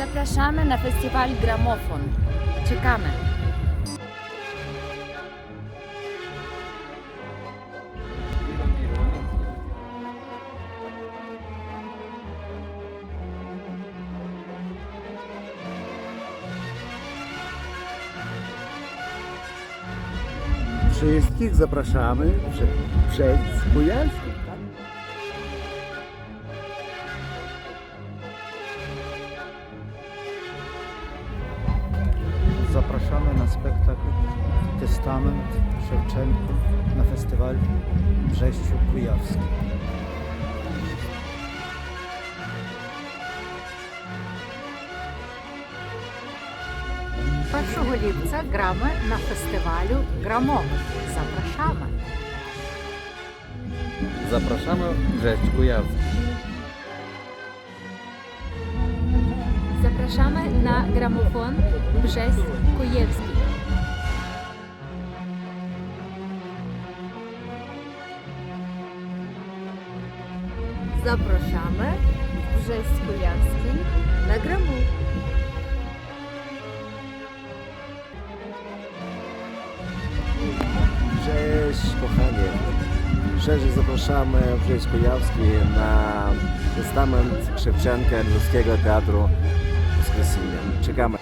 Zapraszamy na festiwal Gramofon. Czekamy. Wszystkich zapraszamy prze, przez Kujański. Zapraszamy na spektakl Testament Szewczenków na festiwal w Brześciu Kujawskim. Першого ліпця грами на фестивалю Грамов. Запрошamy. Zapraszamy Brześć Kujawski. Zapraszamy na gramofon Brześć Kujewski. Zapraszamy w Brześć Kujawski na Gramu. Cześć kochanie. Szerzej zapraszamy w Kujawski na testament Szewczenka Lwowskiego Teatru Woskreseniem. Czekamy.